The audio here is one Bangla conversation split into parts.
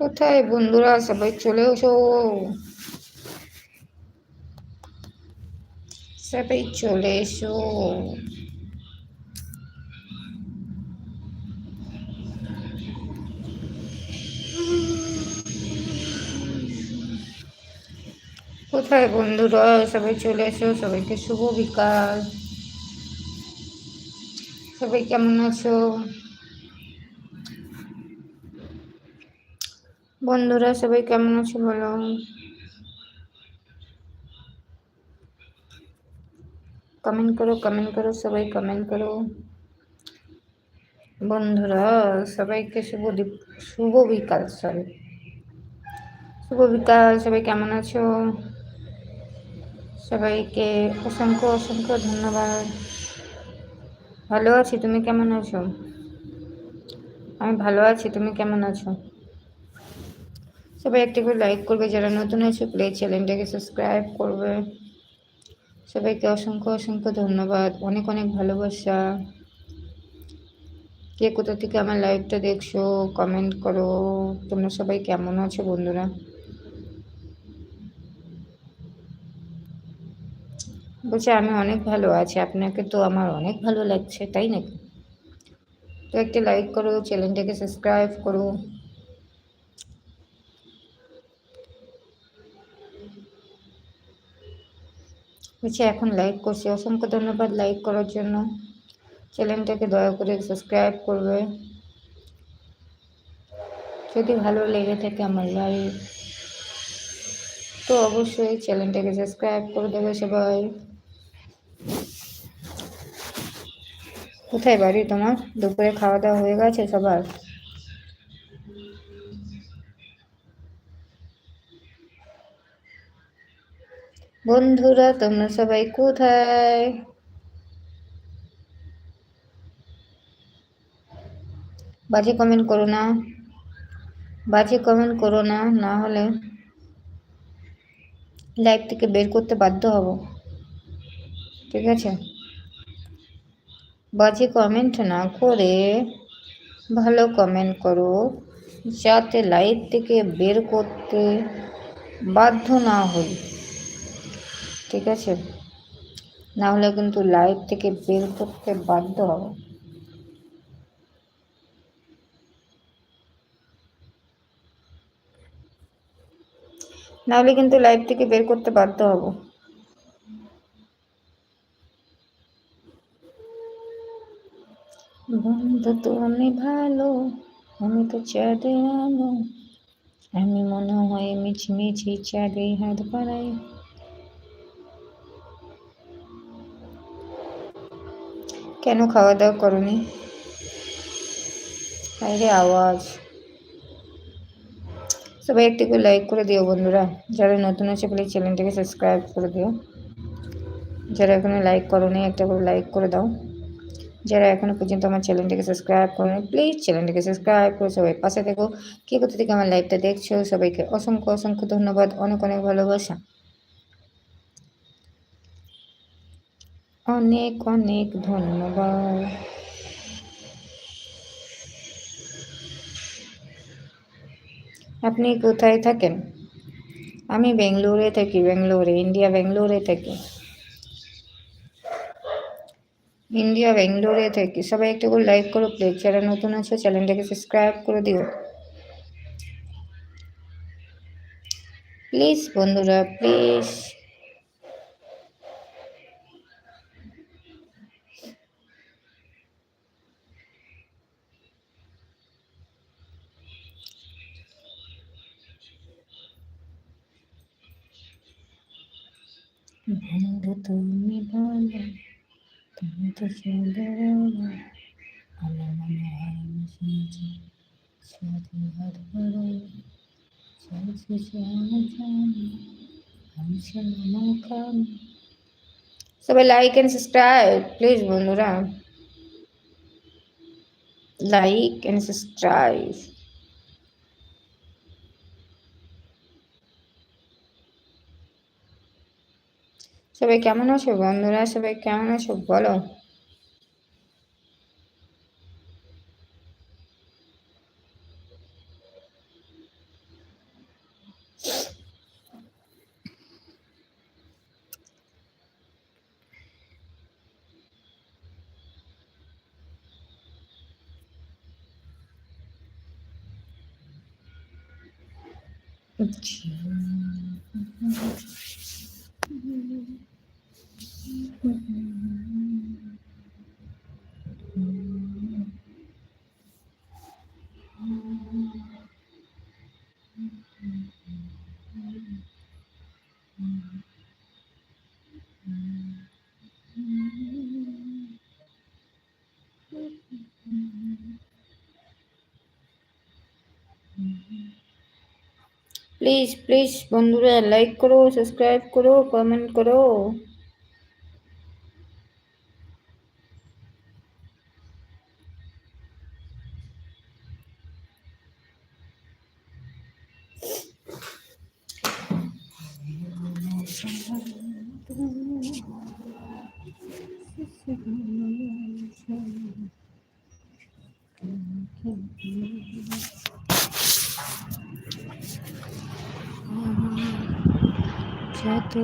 কোথায় বন্ধুরা? সবাই চলে এসো। সবাই চলে এসো। কোথায় বন্ধুরা? সবাই চলে এসো। সবাইকে শুভ বিকাল। সবাই কেমন আছো? বন্ধুরা, সবাই কেমন আছো বলো? কমেন্ট করো কমেন্ট করো, সবাই কমেন্ট করো। বন্ধুরা, সবাইকে শুভ শুভ বিকাল সরি শুভ বিকাল, সবাই কেমন আছো? সবাইকে অসংখ্য অসংখ্য ধন্যবাদ। ভালো আছি, তুমি কেমন আছো? আমি ভালো আছি, তুমি কেমন আছো? সবাই একটি করে লাইক করবে, যারা নতুন আছে প্লিজ চ্যানেলটাকে সাবস্ক্রাইব করবে। সবাইকে অসংখ্য অসংখ্য ধন্যবাদ। অনেক অনেক ভালোবাসা। কে কোথা থেকে আমার লাইভটা দেখছ কমেন্ট করো। তোমরা সবাই কেমন আছো বন্ধুরা? বলছে, আমি অনেক ভালো আছি। আপনাকে তো আমার অনেক ভালো লাগছে, তাই নাকি? তো একটি লাইক করো চ্যানেলটাকে সাবস্ক্রাইব করো। বলছি এখন লাইক করছি। অসংখ্য ধন্যবাদ লাইক করার জন্য। চ্যানেলটাকে দয়া করে সাবস্ক্রাইব করবে। যদি ভালো লেগে থাকে আমার লাইভ তো অবশ্যই চ্যানেলটাকে সাবস্ক্রাইব করে দেবে সবাই। কোথায় বাড়ি তোমার? দুপুরে খাওয়া দাওয়া হয়ে গেছে সবার? বন্ধুরা, তোমরা সবাই কোথায়? বাজে কমেন্ট করো না। বাজে কমেন্ট করো না না হলে লাইভ থেকে বের করতে বাধ্য হব। ঠিক আছে? বাজে কমেন্ট না করে ভালো কমেন্ট করো, যাতে লাইভ থেকে বের করতে বাধ্য না হই। ঠিক আছে? না হলে কিন্তু লাইভ থেকে বের করতে বাধ্য হব। না হলে কিন্তু লাইভ থেকে বের করতে বাধ্য হব। বন্ধু, তুমি ভালো, আমি তো চাঁদে আমি মনে হয় মিছমিছি চাঁদে হাত বাড়াই। কেন খাওয়া দাওয়া করনি? আরে আওয়াজ। সবাই একটু করে লাইক করে দিও বন্ধুরা। যারা নতুন আছে প্লিজ চ্যানেলটাকে সাবস্ক্রাইব করে দিও। যারা এখনও লাইক করোনি, একটা করে লাইক করে দাও। যারা এখনও পর্যন্ত আমার চ্যানেলটাকে সাবস্ক্রাইব করেন প্লিজ চ্যানেলটাকে সাবস্ক্রাইব করে সবাই পাশে দেখো কে কোথা থেকে আমার লাইভটা দেখছ? সবাইকে অসংখ্য অসংখ্য ধন্যবাদ। অনেক অনেক ভালোবাসা। অনেক অনেক ধন্যবাদ। আপনি কোথায় থাকেন? আমি বেঙ্গলোরে থাকি, বেঙ্গলোরে, ইন্ডিয়া বেঙ্গলোরে থাকি। ইন্ডিয়া বেঙ্গলোরে থাকি। সবাই একটু করে লাইক করো প্লিজ যারা নতুন আছে চ্যানেলটাকে সাবস্ক্রাইব করে দিও। প্লিজ বন্ধুরা প্লিজ বন্ধু তুমি ভালো তুমি তো চলে আমার মনে হয় মিশিয়েছি সাথে হাত বাড়াই চলছে আমি জানি আমি আমার সবাই লাইক অ্যান্ড সাবস্ক্রাইব প্লিজ বন্ধুরা লাইক অ্যান্ড সাবস্ক্রাইব সবাই কেমন আছো বন্ধুরা সবাই কেমন আছো বলো আচ্ছা প্লিজ প্লিজ বন্ধুরা লাইক করো সাবস্ক্রাইব করো কমেন্ট করো যত যত তোমার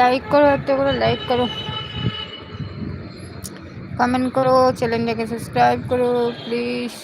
লাইক করো একটা করে লাইক করো। কমেন্ট করো চ্যানেলটাকে সাবস্ক্রাইব করো প্লিজ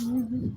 嗯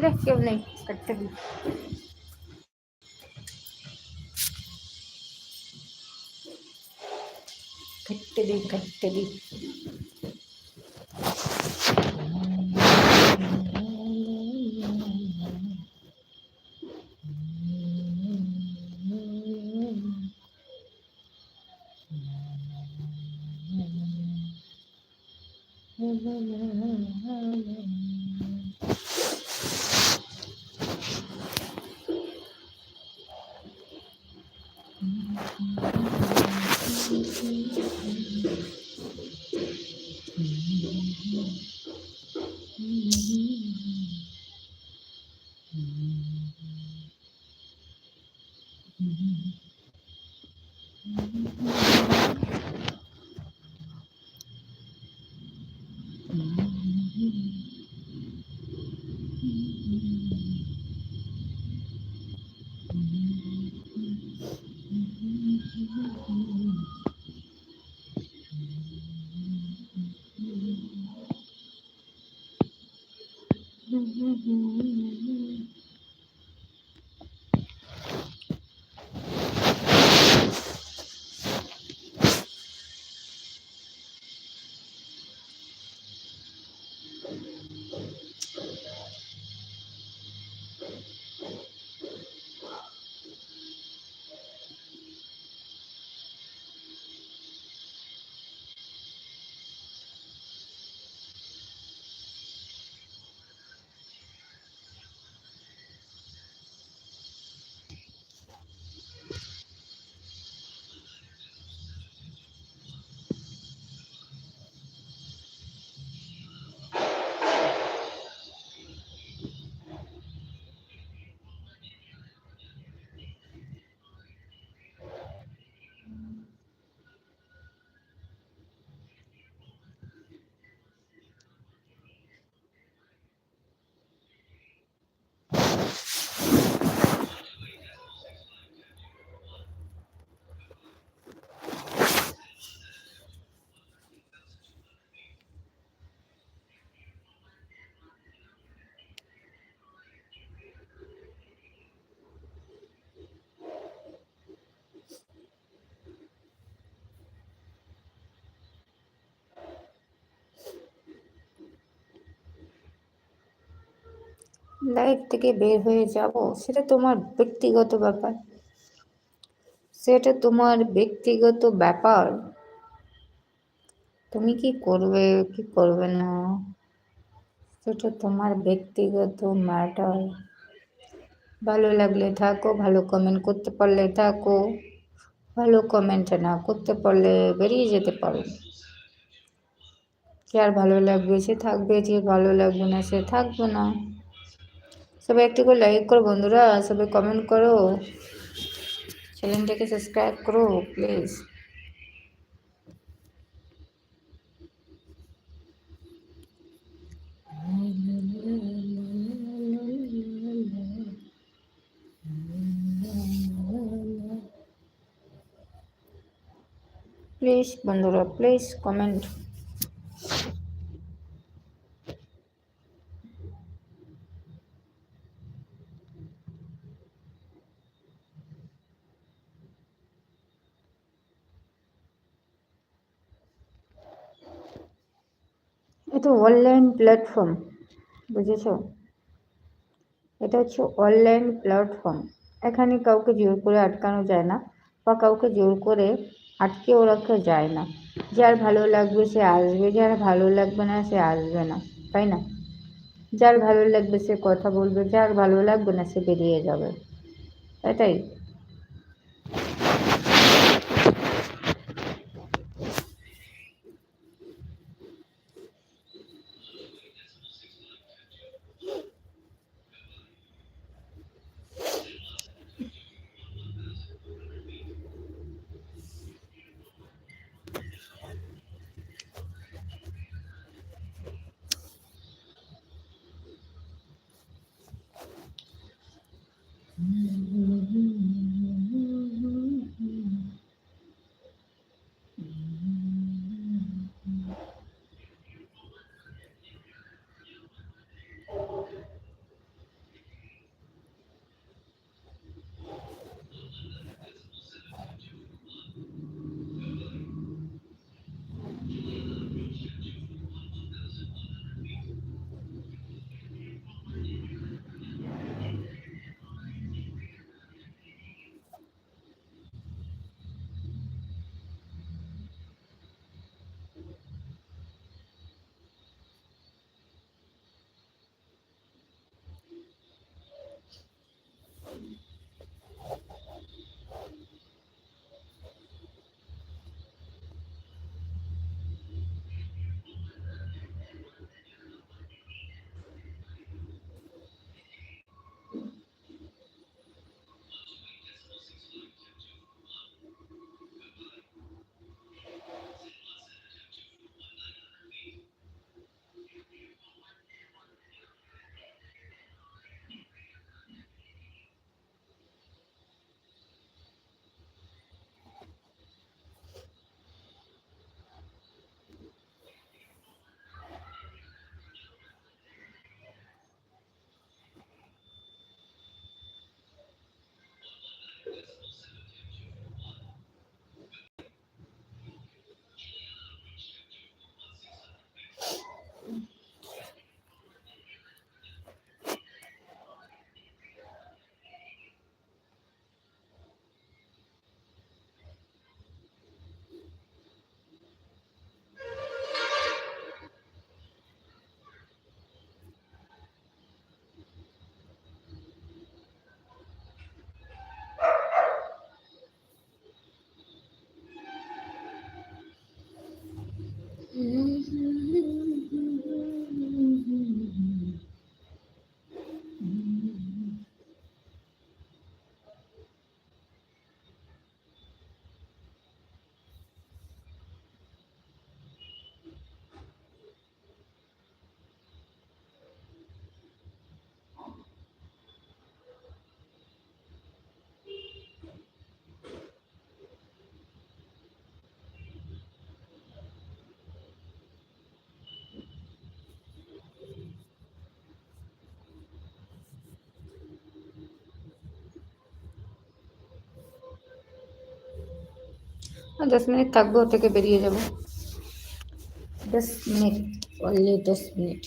मेरे क्यों नहीं करते भी। कट्टी दी कट्टी दी Mm-hmm. লাইফ থেকে বের হয়ে যাব, সেটা তোমার ব্যক্তিগত ব্যাপার। সেটা তোমার ব্যক্তিগত ব্যাপার। তুমি কি করবে কি করবে না? সেটা তোমার ব্যক্তিগত ম্যাটার ভালো লাগলে থাকো, ভালো কমেন্ট করতে পারলে থাকো। ভালো কমেন্ট না করতে পারলে বেরিয়ে যেতে পারো। যে আর ভালো লাগবে সে থাকবে, যে ভালো লাগবে না সে থাকবে না। সবাই একটু করে লাইক করো বন্ধুরা, সবাই কমেন্ট করো। চ্যানেলটাকে সাবস্ক্রাইব করো প্লিজ প্লিজ বন্ধুরা প্লিজ কমেন্ট এটা অনলাইন প্ল্যাটফর্ম, বুঝেছ? এটা হচ্ছে অনলাইন প্ল্যাটফর্ম। এখানে কাউকে জোর করে আটকানো যায় না বা কাউকে জোর করে আটকেও রাখা যায় না। যার ভালো লাগবে সে আসবে, যার ভালো লাগবে না সে আসবে না, তাই না? যার ভালো লাগবে সে কথা বলবে, যার ভালো লাগবে না সে বেরিয়ে যাবে, এটাই। দশ মিনিট থাকবো ও থেকে বেরিয়ে যাব দশ মিনিট অনলি দশ মিনিট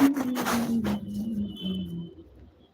嗯嗯嗯嗯